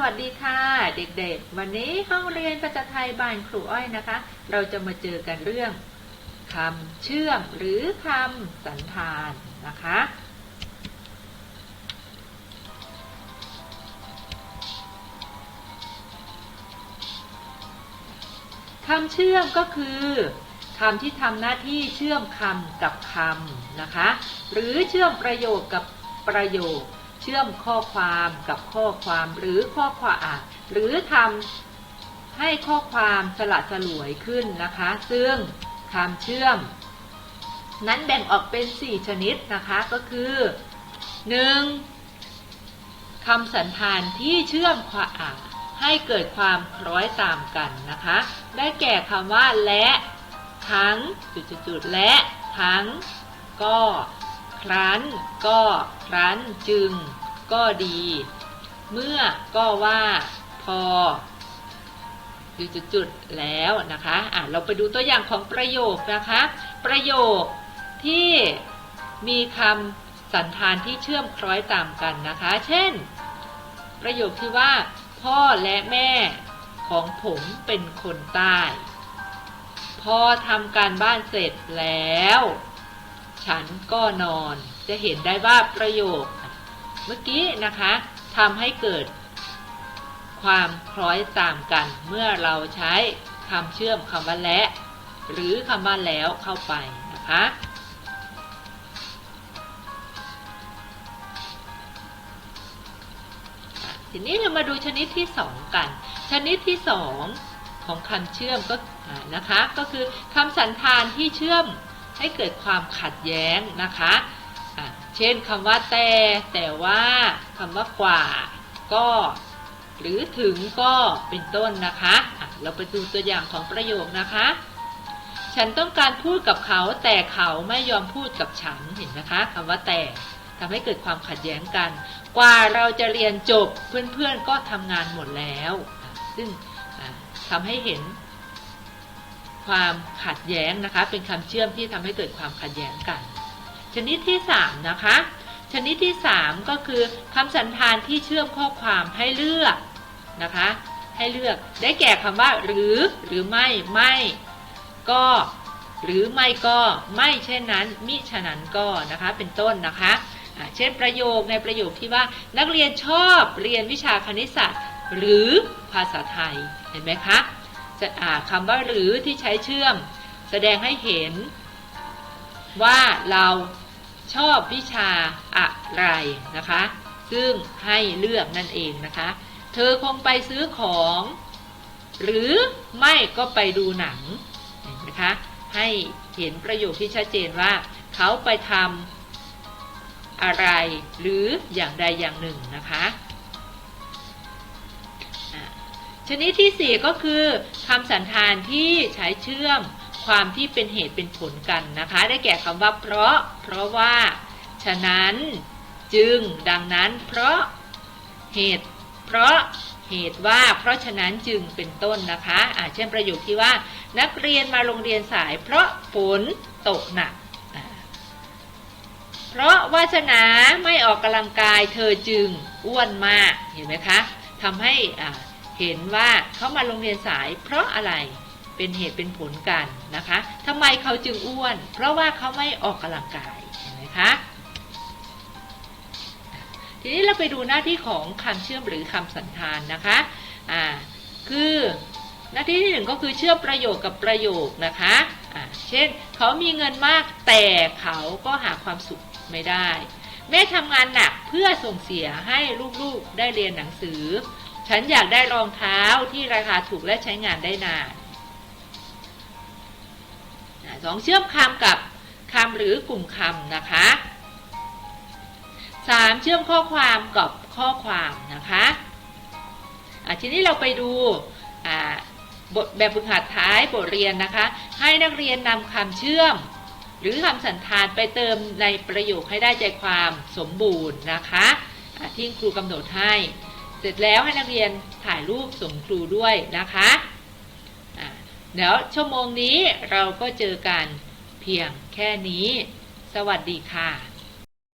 วัสดีค่ะ เด็กๆ วันนี้ห้องเรียนภาษาไทยบ้านครูอ้อยนะคะ เราจะมาเจอกันเรื่องคำเชื่อมหรือคำสันธานนะคะ คำเชื่อมก็คือคำที่ทำหน้าที่เชื่อมคำกับคำนะคะ หรือเชื่อมประโยคกับประโยค เชื่อมข้อความกับข้อความหรือข้อความอะหรือทำให้ข้อความสละสลวยขึ้นนะคะ ซึ่งคำเชื่อม นั้นแบ่งออกเป็น 4 ชนิดนะคะก็คือ 1. คำสันธานที่เชื่อมความอะให้เกิดความคล้อยตามกันนะคะ ได้แก่คำว่าและ ทั้งจุดๆและ ทั้งก็ ครั้น ก็ ครั้นจึง ก็ดี เมื่อก็ว่า พอจุดๆแล้วนะคะอะเราไปดูตัวอย่างของประโยคนะคะ ประโยคที่มีคำสันธานที่เชื่อมคล้อยตามกันนะคะ เช่น ประโยคที่ว่า พ่อและแม่ของผมเป็นคนใต้ พอทำการบ้านเสร็จแล้ว ฉันก็นอน จะเห็นได้ว่าประโยค เมื่อกี้นะคะทำให้เกิด ความคล้อยตามกันเมื่อเราใช้คำเชื่อมคำว่าและ หรือคำว่าแล้วเข้าไปนะคะทีนี้เรามาดูชนิดที่ 2 กัน ชนิดที่ 2 ของคำเชื่อมก็นะคะ ก็คือคำสันธานที่เชื่อม ให้เกิดความขัดแย้งนะคะะเช่นคำว่าแต่แต่ว่าคำว่ากว่า ก็ หรือถึงก็เป็นต้นนะคะะเราไปดูตัวอย่างของประโยคนะคะ ฉันต้องการพูดกับเขาแต่เขาไม่ยอมพูดกับฉันเห็นนะคะคำว่าแต่ทำให้เกิดความขัดแย้งกัน กว่าเราจะเรียนจบเพื่อนๆก็ทำงานหมดแล้ว ซึ่งทำให้เห็น ความขัดแย้งนะคะ เป็นคำเชื่อมที่ทำให้เกิดความขัดแย้งกัน ชนิดที่ 3 นะคะ ชนิดที่ 3 ก็คือคำสันธานที่เชื่อมข้อความให้เลือกนะคะ ให้เลือกได้แก่คำว่า หรือหรือไม่ไม่ ก็หรือไม่ก็ไม่เช่นนั้น มิฉะนั้นก็นะคะเป็นต้นนะคะเช่นประโยคในประโยคที่ว่านักเรียนชอบเรียนวิชาคณิตศาสตร์ หรือภาษาไทยเห็นไหมคะ คำว่าหรือที่ใช้เชื่อม แสดงให้เห็น ว่าเราชอบวิชาอะไรนะคะ ซึ่งให้เลือกนั่นเองนะคะ เธอคงไปซื้อของ หรือไม่ก็ไปดูหนังนะคะ ให้เห็นประโยคที่ชัดเจนว่า เขาไปทำอะไรหรืออย่างใดอย่างหนึ่งนะคะ ชนิดที่ 4 ก็คือคำสันธานที่ใช้เชื่อมความที่เป็นเหตุเป็นผลกันนะคะ ได้แก่คำว่าเพราะ เพราะว่า ฉะนั้นจึงดังนั้น เพราะเหตุ เพราะเหตุว่า เพราะฉะนั้นจึงเป็นต้นนะคะะเช่นประโยคที่ว่า นักเรียนมาโรงเรียนสาย เพราะฝนตกหนัก เพราะวาสนาไม่ออกกำลังกายเธอจึงอ้วนมากเห็นไหมคะทำให้อ่า เห็นว่าเขามาโรงเรียนสายเพราะอะไรเป็นเหตุเป็นผลกันนะคะทำไมเขาจึงอ้วน เพราะว่าเขาไม่ออกกำลังกายเห็นไหมคะทีนี้เราไปดูหน้าที่ของคำเชื่อมหรือคำสันธานนะคะอ่าคือหน้าที่ที่หนึ่งก็คือเชื่อมประโยคกับประโยคนะคะอ่าเช่นเขามีเงินมากแต่เขาก็หาความสุขไม่ได้ แม่ทำงานหนักเพื่อส่งเสียให้ลูกๆได้เรียนหนังสือ ฉันอยากได้รองเท้าที่ราคาถูกและใช้งานได้นานสองเชื่อมคำกับคำหรือกลุ่มคำนะคะสามเชื่อมข้อความกับข้อความนะคะทีนี้เราไปดูบทแบบฝึกหัดท้ายบทเรียนนะคะ ให้นักเรียนนำคำเชื่อม หรือคำสันธานไปเติมในประโยคให้ได้ใจความสมบูรณ์นะคะที่ครูกำหนดให้ เสร็จแล้วให้นักเรียนถ่ายรูปส่งครูด้วยนะคะเดี๋ยวชั่วโมงนี้เราก็เจอกันเพียงแค่นี้ สวัสดีค่ะ